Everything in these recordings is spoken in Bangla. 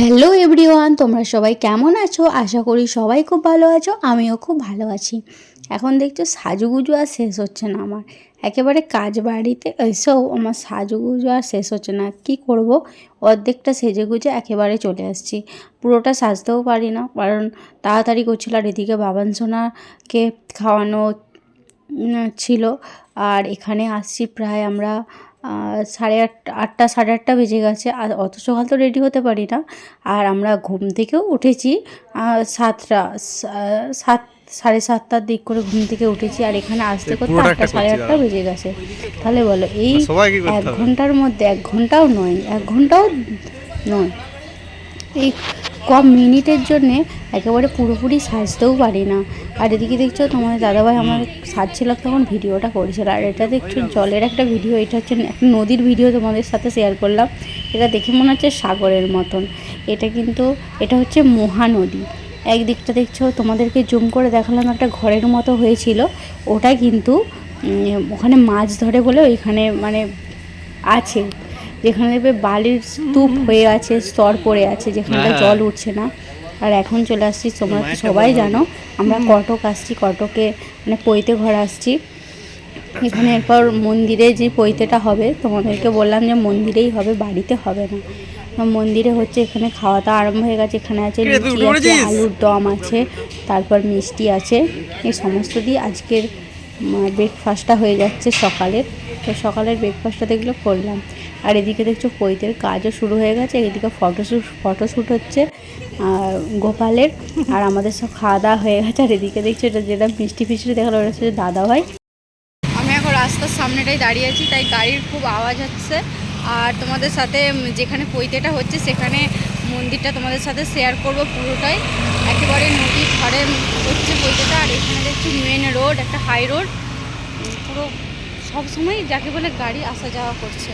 হ্যালো এভরিওয়ান, তোমরা সবাই কেমন আছো? আশা করি সবাই খুব ভালো আছো, আমিও খুব ভালো আছি। এখন দেখছ সাজুগুজু আর শেষ হচ্ছে না আমার। একেবারে কাজ বাড়িতে এসেও আমার সাজুগুজু আর শেষ হচ্ছে না। কি করব? অর্ধেকটা সেজে গুজে একেবারে চলে আসছি। পুরোটা সাজতেও পারি না, কারণ তাড়াতাড়ি করছিল আর এদিকে বাবান সোনাকে খাওয়ানো ছিল। আর এখানে আসছি প্রায় আমরা সাড়ে আটটা আটটা সাড়ে আটটা বেজে গেছে। আর অত সকাল তো রেডি হতে পারি না। আর আমরা ঘুম থেকেও উঠেছি সাতটা সাত সাড়ে সাতটার দিক করে ঘুম থেকে উঠেছি। আর এখানে আসতে করতে আটটা সাড়ে আটটা বেজে গেছে। তাহলে বলো এই এক ঘণ্টার মধ্যে এক ঘন্টাও নয় এক ঘন্টাও নয়। এই কম মিনিটের জন্যে একেবারে পুরোপুরি সাজতেও পারি না। আর এদিকে দেখছ তোমার দাদাভাই আমার সাজছিল তখন ভিডিওটা করেছিল। আর এটা দেখছ জলের একটা ভিডিও, এটা হচ্ছে একটা নদীর ভিডিও তোমাদের সাথে শেয়ার করলাম। এটা দেখে মনে হচ্ছে সাগরের মতন। এটা কিন্তু, এটা হচ্ছে মহানদী। একদিকটা দেখছ তোমাদেরকে জুম করে দেখালাম একটা ঘরের মতো হয়েছিল। ওটা কিন্তু ওখানে মাছ ধরে বলে ওইখানে মানে আছে। যেখানে দেখবে বালির স্তূপ হয়ে আছে স্তর পড়ে আছে যেখানে হ্যাঁ। জল উঠছে না। আর এখন চলে আসছি তোমরা সবাই জানো আমরা কটক আসছি কটকে মানে পৈতে ঘর আসছি। এখানে এরপর মন্দিরে যে পৈতেটা হবে তোমাদেরকে বললাম যে মন্দিরেই হবে বাড়িতে হবে না। মন্দিরে হচ্ছে এখানে খাওয়া দাওয়া আরম্ভ হয়ে গেছে এখানে আছে লুচি আছে আলুর দম আছে তারপর মিষ্টি আছে এই সমস্ত দিয়ে আজকের ব্রেকফাস্টটা হয়ে যাচ্ছে সকালের। তো সকালের ব্রেকফাস্টটা দেখল করলাম। আর এদিকে দেখছ পৈতের কাজও শুরু হয়ে গেছে এদিকে ফটোশ্যুট ফটোশ্যুট হচ্ছে আর গোপালের। আর আমাদের সব খাওয়া দাওয়া হয়ে গেছে, আর এদিকে দেখছ এটা যেটা মিষ্টি ফিষ্টি দেখাল, ওটা হচ্ছে দাদা ভাই। আমি এখন রাস্তার সামনেটাই দাঁড়িয়ে আছি, তাই গাড়ির খুব আওয়াজ হচ্ছে। আর তোমাদের সাথে যেখানে পৈতেটা হচ্ছে, সেখানে মন্দিরটা তোমাদের সাথে শেয়ার করব পুরোটাই। একেবারে নদীর ধারে হচ্ছে পৈতেটা আর এখানে দেখছি মেন রোড একটা হাই রোড পুরো সব সময় যাকে বলে গাড়ি আসা যাওয়া করছে।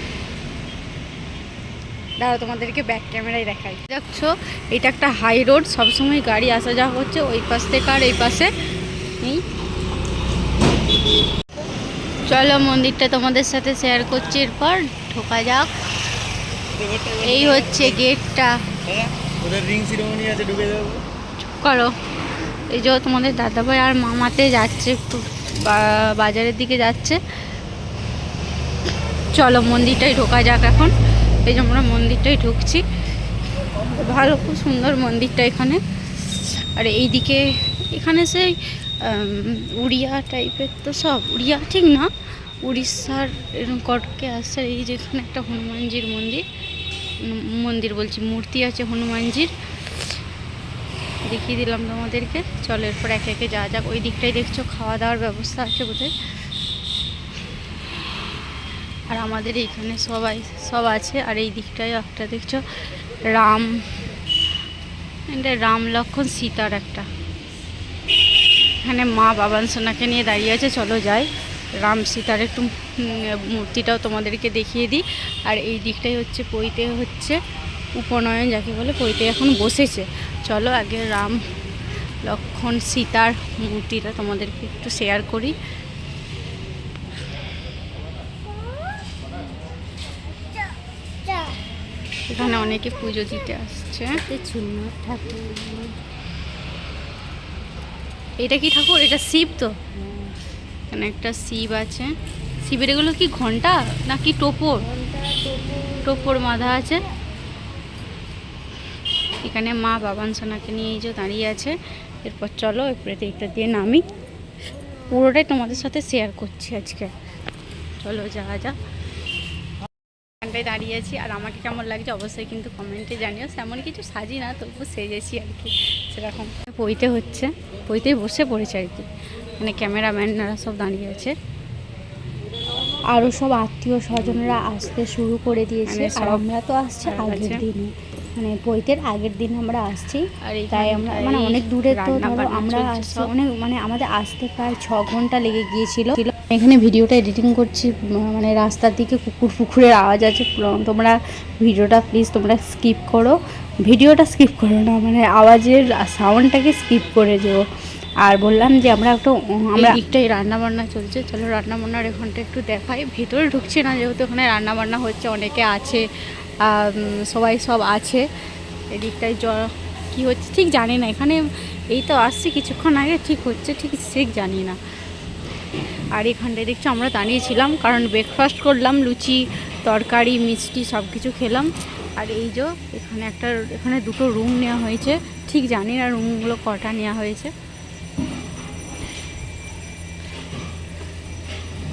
দাঁড়া তোমাদেরকে ব্যাক ক্যামেরায় দেখাই। দেখছ, এটা একটা হাই রোড সবসময় গাড়ি আসা যাওয়া হচ্ছে ওই পাশ থেকে আর এই পাশে। চলো, মন্দিরটা তোমাদের সাথে শেয়ার করছি, এরপর ঢোকা যাক। এই হচ্ছে গেটটা করো। এই যে তোমাদের দাদাভাই আর মামাতে যাচ্ছে, একটু বাজারের দিকে যাচ্ছে। চলো, মন্দিরটাই ঢোকা যাক এখন। এই যে আমরা মন্দিরটাই ঢুকছি। ভালো, খুব সুন্দর মন্দিরটা এখানে। আর এইদিকে, এখানে সেই উড়িয়া টাইপের তো সব। উড়িয়া ঠিক না? উড়িষ্যার এরকম কটকে আসছে এই যে এখানে একটা হনুমানজির মন্দির। মন্দির বলছি, মূর্তি আছে হনুমানজির। দেখিয়ে দিলাম তোমাদেরকে। চলো এরপর একে একে যা যাক। ওই দিকটাই দেখছ খাওয়া দাওয়ার ব্যবস্থা আছে বোধহয়। আর আমাদের এইখানে সবাই, সব আছে। আর এই দিকটায় একটা দেখছ, রাম, এটা রাম লক্ষণ সীতার একটা। এখানে মা বাবান সোনাকে নিয়ে দাঁড়িয়ে আছে। চলো যাই। রাম সীতার একটু মূর্তিটাও তোমাদেরকে দেখিয়ে দিই। আর এই দিকটাই হচ্ছে পইতে হচ্ছে উপনয়ন, যাকে বলে পইতে এখন বসেছে। চলো আগে রাম লক্ষণ সীতার মূর্তিটা তোমাদেরকে একটু শেয়ার করি। এখানে অনেকে পুজো দিতে আসছে। এটা কি ঠাকুর? এটা শিব তো? এখানে একটা শিব আছে। শিবের এগুলো কি ঘণ্টা নাকি টোপর? টোপর বাঁধা আছে। এখানে মা বাবান সোনাকে নিয়ে এই যে দাঁড়িয়ে আছে। এরপর চলো এরপরে দিকটা দিয়ে নামি। পুরোটাই তোমাদের সাথে শেয়ার করছি আজকে। চলো যা যা এখানটায় দাঁড়িয়ে আছি। আর আমাকে কেমন লাগছে অবশ্যই কিন্তু কমেন্টে জানিও। তেমন কিছু সাজি না তবু সেজেছি আর কি। সেরকম। পইতে হচ্ছে। পইতেই বসে পড়েছে আর কি। মানে ক্যামেরাম্যানরা সব দাঁড়িয়ে আছে। আরও সব আত্মীয় স্বজনরা আসতে শুরু করে দিয়েছে। মানে আর আমরা তো আসছি আগের দিনে। মানে বইতের আগের দিন আমরা আসছি। তাই আমরা মানে অনেক দূরে তো ধরো আমরা আসছি। অনেক মানে আমাদের আসতে প্রায় ছ ঘণ্টা লেগে গিয়েছিল। এখানে ভিডিওটা এডিটিং করছি। মানে রাস্তার দিকে কুকুর ফুকুরের আওয়াজ আছে। তোমরা ভিডিওটা প্লিজ তোমরা স্কিপ করো। ভিডিওটা স্কিপ করো না। মানে আওয়াজের সাউন্ডটাকে স্কিপ করে যেও। আর বললাম যে আমরা একটু আমরা দিকটাই রান্না বান্না চলছে। চলো রান্না বান্নার এখানটা একটু দেখাই। ভেতরে ঢুকছে না, যেহেতু ওখানে রান্না বান্না হচ্ছে, অনেকে আছে সবাই সব আছে। এদিকটায় জ, কী হচ্ছে ঠিক জানি না। এখানে এই তো আসছি কিছুক্ষণ আগে, ঠিক হচ্ছে, ঠিক ঠিক জানি না। আর এখানটায় দেখছি আমরা দাঁড়িয়েছিলাম কারণ ব্রেকফাস্ট করলাম, লুচি, তরকারি, মিষ্টি সব কিছু খেলাম। আর এই যে, এখানে একটা, এখানে দুটো রুম নেওয়া হয়েছে। ঠিক জানি না রুমগুলো কটা নেওয়া হয়েছে।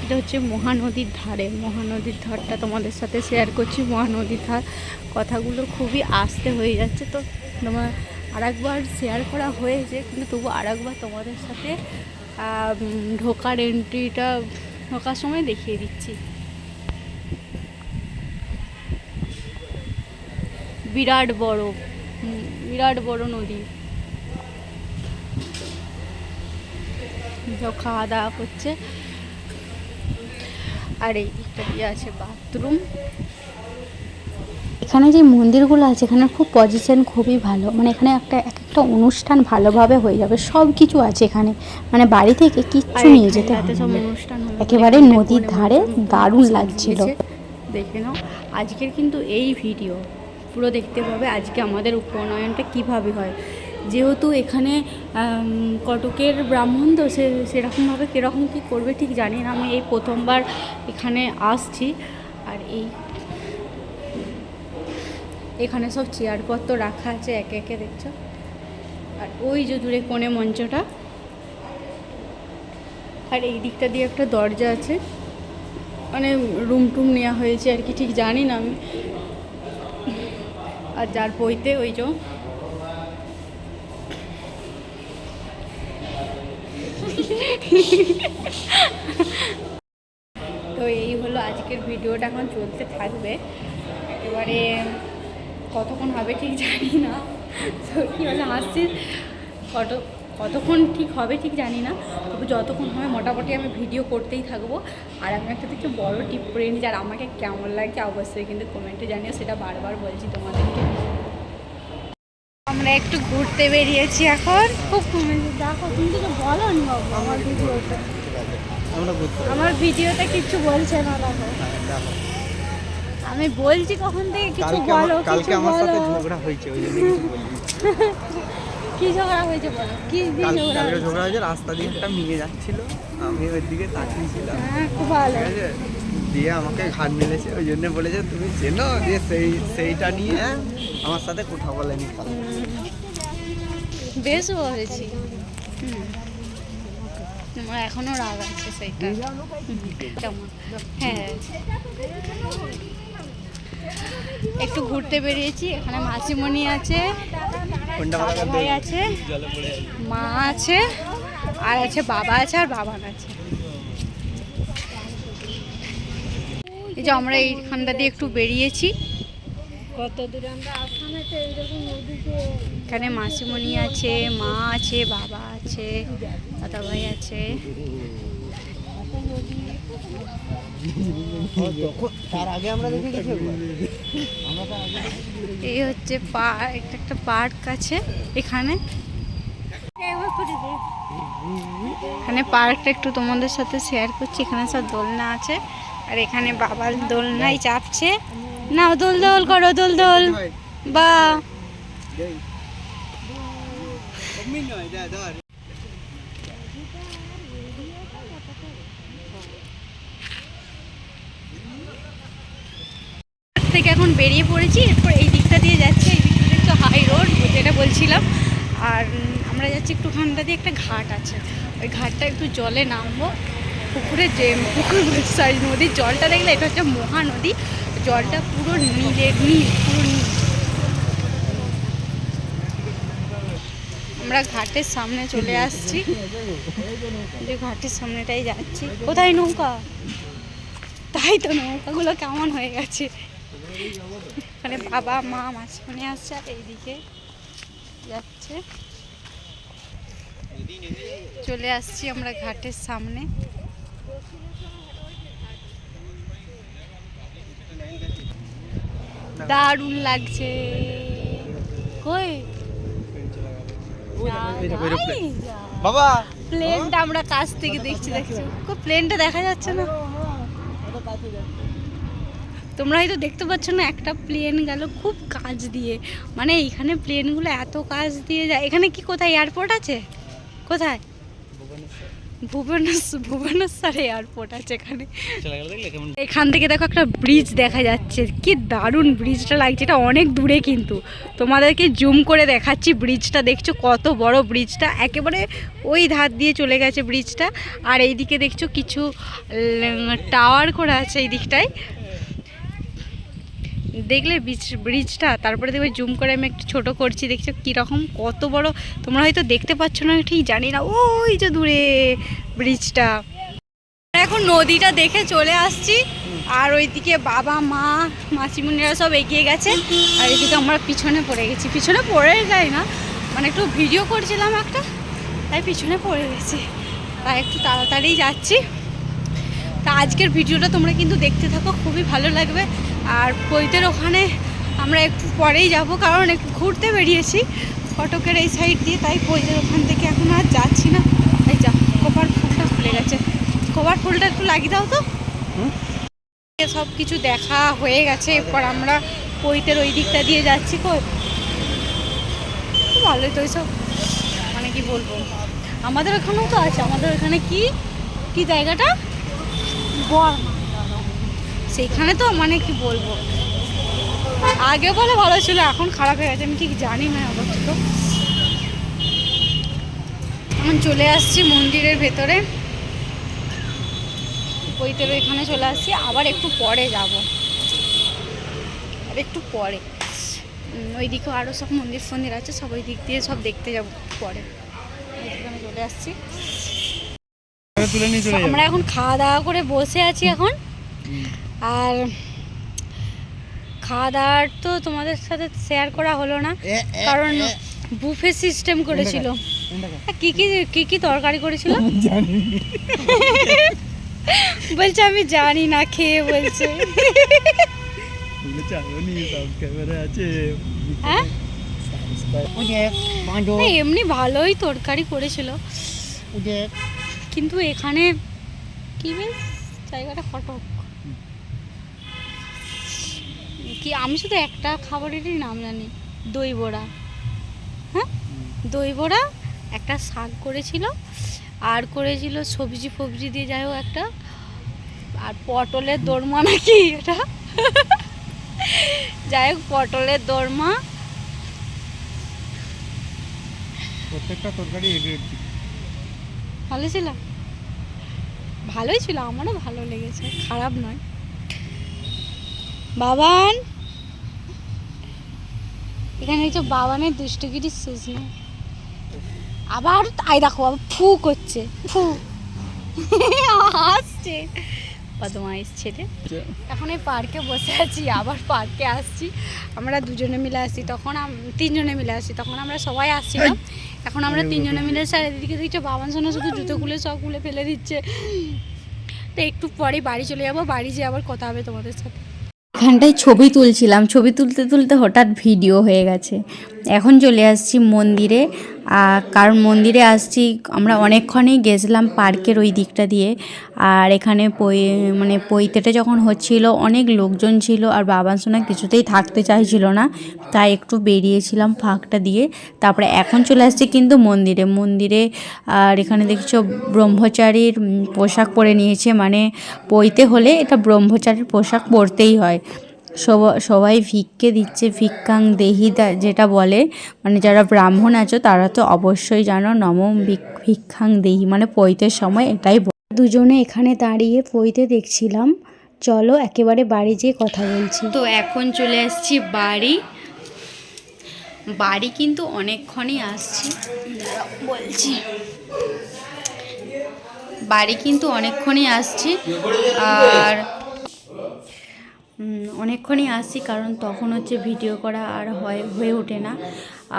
এটা হচ্ছে মহানদীর ধারে। মহানদীর ধারটা তোমাদের সাথে শেয়ার করছি। মহানদীর ধার কথাগুলো খুবই আস্তে হয়ে যাচ্ছে। তো তোমার আরেকবার শেয়ার করা হয়েছে, কিন্তু তবু আরেকবার তোমাদের সাথে ঢোকার এন্ট্রিটা ঢোকার সময় দেখিয়ে দিচ্ছি। বিরাট বড় বিরাট বড় নদী। খাওয়া দাওয়া করছে। আর এই দিকটা দিয়ে আছে বাথরুম এখানে যে মন্দিরগুলো আছে এখানে খুব পজিশন খুবই ভালো। মানে এখানে একটা এক একটা অনুষ্ঠান ভালোভাবে হয়ে যাবে। সব কিছু আছে এখানে। মানে বাড়ি থেকে কিচ্ছু নিয়ে যেতে হবে একেবারে নদীর ধারে দারুণ। লাগছিল। দেখে নাও। আজকের কিন্তু এই ভিডিও পুরো দেখতে পাবে আজকে আমাদের উপনয়নটা কীভাবে হয়। যেহেতু এখানে কটকের ব্রাহ্মণ, তো সে, সেরকমভাবে কীরকম কী করবে ঠিক জানি না। আমি এই প্রথমবার এখানে আসছি আর এই এখানে সব চেয়ারপত্র রাখা আছে, একে একে দেখছ। আর ওই যে দূরে কোণে মঞ্চটা। আর এই দিকটা দিয়ে একটা দরজা আছে। মানে রুম টুম নেওয়া হয়েছে আর কি, ঠিক জানি না আমি। আর যার বইতে ওই যে তো এই হলো আজকের ভিডিওটা এখন চলতে থাকবে। একেবারে কতক্ষণ হবে ঠিক জানি না। তো কী বলে হাসছি কত, কতক্ষণ ঠিক হবে ঠিক জানি না। তবে যতক্ষণ হবে মোটামুটি আমি ভিডিও করতেই থাকব। আর আমি একটা থেকে বড় টিপ করে নিই আর আমাকে কেমন লাগছে অবশ্যই কিন্তু কমেন্টে জানিও, সেটা বারবার বলছি তোমাদেরকে। আমরা একটু ঘুরতে বেরিয়েছি এখন। খুব কমেছে দেখো তুমি কিছু বলো নি আমার ভিডিওতে। আমরা আমার ভিডিওতে কিছু বলছে না দেখো। আমি বলছি কখন থেকে কিছু বলো আমার কালকে আমার সাথে ঝগড়া হয়েছে ওই জন্য কিছু বলিনি। কি ঝগড়া হয়েছে বলো? কি দিয়ে ঝগড়া কালকে হয়েছে? ঝগড়া হয়েছে রাস্তা দিয়ে একটা মেয়ে যাচ্ছিল আমি ওই দিকে তাকিয়েছিলাম। হ্যাঁ খুব ভালো। ঠিক আছে? দিয়ে আমাকে ঘাট মেলেছে ওই জন্য বলেছে তুমি চেনো দিয়ে সেই সেইটা নিয়ে আমার সাথে কথা বলেনি কাল। বেশ বলেছি। আমার এখনও রাগ আছে সেইটা। হ্যাঁ। একটু ঘুরতে বেরিয়েছি এখানে মাসিমণি আছে ভাই আছে। মা আছে আর আছে বাবা আছে আর বাবান আছে। যে আমরা এইখানটা দিয়ে একটু বেরিয়েছি। কত দূরে আমরা এখানে মাসিমণি আছে মা আছে বাবা আছে দাদা ভাই আছে। এই হচ্ছে পার্ক একটা পার্ক আছে এখানে। এখানে পার্কটা একটু তোমাদের সাথে শেয়ার করছি এখানে সব দোলনা আছে। আর এখানে বাবার দোলনায় চাপছে। না দোল দোল করো, দোল দোল। বা। থেকে এখন বেরিয়ে পড়েছি। এরপর এই দিকটা দিয়ে যাচ্ছে, এই দিকটা একটু হাই রোড যেটা বলছিলাম। আর আমরা যাচ্ছি একটু একটুখানটা দিয়ে একটা ঘাট আছে। ওই ঘাটটা একটু জলে নামবো। পুকুরে যে পুকুর সরি নদীর জলটা দেখলে এটা হচ্ছে মহানদী। জলটা পুরো নীলের নীল, পুরো নীল। আমরা ঘাটের সামনে চলে আসছি। যে ঘাটের সামনেটাই যাচ্ছি। কোথায় নৌকা? তাই তো নৌকাগুলো কেমন হয়ে গেছে। মানে বাবা, মা মাঝখানে আসছে আর এইদিকে যাচ্ছে। চলে আসছি আমরা ঘাটের সামনে। দারুণ লাগছে। কই। বাবা! প্লেনটা আমরা কাছ থেকে দেখছি দেখছি। প্লেনটা দেখা যাচ্ছে না? তোমরা হয়তো দেখতে পাচ্ছ না একটা প্লেন গেল খুব কাজ দিয়ে। মানে এইখানে প্লেনগুলো এত কাজ দিয়ে যায়। এখানে কি কোথায়? এয়ারপোর্ট আছে? কোথায়? ভুবনেশ্বর ভুবনেশ্বর এয়ারপোর্ট আছে এখানে। এখান থেকে দেখো একটা ব্রিজ দেখা যাচ্ছে। কি দারুণ ব্রিজটা লাগছে এটা অনেক দূরে কিন্তু। তোমাদেরকে জুম করে দেখাচ্ছি ব্রিজটা দেখছ কত বড় ব্রিজটা একেবারে ওই ধার দিয়ে চলে গেছে ব্রিজটা আর এইদিকে দেখছ কিছু টাওয়ার করা আছে এই দিকটায়। দেখলে ব্রিজ ব্রিজটা তারপরে দেখবে জুম করে আমি একটু ছোট করছি, দেখছ কীরকম, কত বড়। তোমরা হয়তো দেখতে পাচ্ছ না, ঠিক জানি না। ওই যে দূরে ব্রিজটা এখন নদীটা দেখে চলে আসছি, আর ওইদিকে বাবা, মা মাসিমুনিরা সব এগিয়ে গেছে। আর এদিকে আমরা পিছনে পড়ে গেছি। পিছনে পড়ে যাই না মানে একটু ভিডিও করছিলাম একটা, তাই পিছনে পড়ে গেছি। তাই একটু তাড়াতাড়ি যাচ্ছি। তা আজকের ভিডিওটা তোমরা কিন্তু দেখতে থাকো, খুবই ভালো লাগবে। আর পৈতের ওখানে আমরা একটু পরেই যাব কারণ একটু ঘুরতে বেরিয়েছি। ফটকের এই সাইড দিয়ে তাই পৈতের ওখান থেকে এখন আর যাচ্ছি না। এই যা কপার ফুলটা খুলে গেছে। কপার ফুলটা একটু লাগিয়ে দাও তো। সব কিছু দেখা হয়ে গেছে এরপর আমরা পৈতের ওই দিকটা দিয়ে যাচ্ছি কই? খুব ভালোই তো সব মানে কি বলব? আমাদের ওখানেও তো আছে। আমাদের ওখানে কি? কি জায়গাটা? বর্মা। সেখানে তো মানে কি বলব? আগে বলে ভালো ছিল এখন খারাপ হয়ে গেছে আমি ঠিক জানি না অবস্থিত। এখন চলে আসছি মন্দিরের ভেতরে। বইতের এখানে চলে আসছি আবার একটু পরে যাব। আর একটু পরে। উম, ওইদিকেও আরও সব মন্দির ফন্দির আছে সব ওই দিক দিয়ে সব দেখতে যাব পরে। ওইদিকে চলে আসছি। আমরা এখন খাওয়া দাওয়া করে বসে আছি এখন। আর খাওয়া দাওয়ার তো তোমাদের সাথে শেয়ার করা হলো না কারণ বুফে সিস্টেম করেছিল। কি কি কি কি তরকারি করেছিল? বলছে আমি জানি না খেয়ে বলছে। হ্যাঁ? না, এমনি ভালোই তরকারি করেছিল। কিন্তু এখানে কি বেশ জায়গাটা ফটক। কি আমি শুধু একটা খাবারেরই নাম জানি দই বড়া হ্যাঁ? দই বড়া একটা শাক করেছিল আর করেছিল সবজি ফবজি দিয়ে যাই হোক একটা আর পটলের দোরমা নাকি এটা? যাই হোক পটলের দোরমা। প্রত্যেকটা তরকারি ভালো ছিল? ভালোই ছিল আমারও ভালো লেগেছে খারাপ নয়। বাবান! এখানে হচ্ছে বাবানের দুষ্টগিরি শেষ নেই আবার তাই দেখো, আবার ফু করছে। ফু। আসছে। বদমাইশ ছেলে। এখন এই পার্কে বসে আছি, আবার পার্কে আসছি। আমরা দুজনে মিলে আসছি তখন তিনজনে মিলে আসছি তখন আমরা সবাই আসছিলাম। এখন আমরা তিনজনে মিলে চারিদিকে দিচ্ছে বাবান সোনা শুধু জুতো খুলে সব খুলে ফেলে দিচ্ছে। তো একটু পরে বাড়ি চলে যাব, বাড়ি যেয়ে আবার কথা হবে তোমাদের সাথে। এখানটায় ছবি তুলছিলাম। ছবি তুলতে তুলতে হঠাৎ ভিডিও হয়ে গেছে। এখন চলে আসছি মন্দিরে। কারণ মন্দিরে আসছি, আমরা অনেকক্ষণই গেছিলাম পার্কের ওই দিকটা দিয়ে। আর এখানে পই মানে পৈতেটা যখন হচ্ছিল, অনেক লোকজন ছিল আর বাবা সোনা কিছুতেই থাকতে চাইছিল না। তাই একটু বেরিয়েছিলাম ফাঁকটা দিয়ে। তারপরে এখন চলে আসছি কিন্তু মন্দিরে। মন্দিরে, আর এখানে দেখছ ব্রহ্মচারীর পোশাক পরে নিয়েছে। মানে পইতে হলে এটা ব্রহ্মচারীর পোশাক পরতেই হয়। সবাই ভিক্ষে দিচ্ছে ভিক্ষাং দেহি যেটা বলে। মানে যারা ব্রাহ্মণ আছো তারা তো অবশ্যই জানো নমম ভিক- ভিক্ষাং দেহি। মানে পৈতের সময় এটাই দুজনে এখানে দাঁড়িয়ে পৈতে দেখছিলাম। চলো একেবারে বাড়ি যেয়ে কথা বলছি। তো এখন চলে আসছি বাড়ি। বাড়ি কিন্তু অনেকক্ষণই আসছি। বলছি। বাড়ি কিন্তু অনেকক্ষণই আসছি। আর অনেকক্ষণই আসছি, কারণ তখন হচ্ছে ভিডিও করা আর হয়, হয়ে ওঠে না।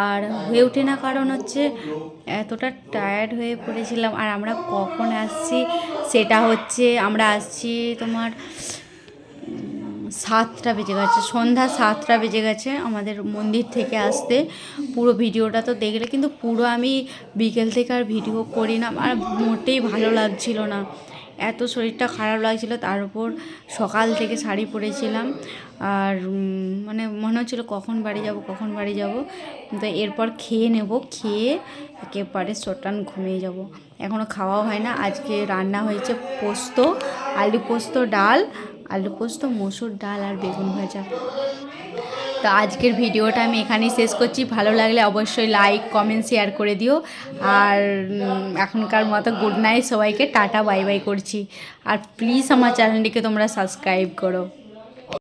আর হয়ে ওঠে না কারণ হচ্ছে এতটা টায়ার্ড হয়ে পড়েছিলাম। আর আমরা কখন আসছি, সেটা হচ্ছে আমরা আসছি তোমার সাতটা বেজে গেছে, সন্ধ্যা সাতটা বেজে গেছে আমাদের মন্দির থেকে আসতে। পুরো ভিডিওটা তো দেখলে, কিন্তু পুরো আমি বিকেল থেকে আর ভিডিও করি না। আর মোটেই ভালো লাগছিল না। এত শরীরটা খারাপ লাগছিল, তার উপর সকাল থেকে শাড়ি পরেছিলাম। আর মানে মনে হচ্ছিল কখন বাড়ি যাব, কখন বাড়ি যাব। তো এরপর খেয়ে নেব, খেয়ে একেবারে সটান ঘুমিয়ে যাব। এখনও খাওয়াও হয় না। আজকে রান্না হয়েছে পোস্ত, আলু পোস্ত ডাল, আলু পোস্ত, মসুর ডাল আর বেগুন ভাজা। তো আজকের ভিডিওটা আমি এখানেই শেষ করছি। ভালো লাগলে অবশ্যই লাইক কমেন্ট শেয়ার করে দিও। আর এখনকার মতো গুড নাইট সবাইকে, টাটা বাই বাই করছি। আর প্লিজ আমার চ্যানেলটিকে তোমরা সাবস্ক্রাইব করো।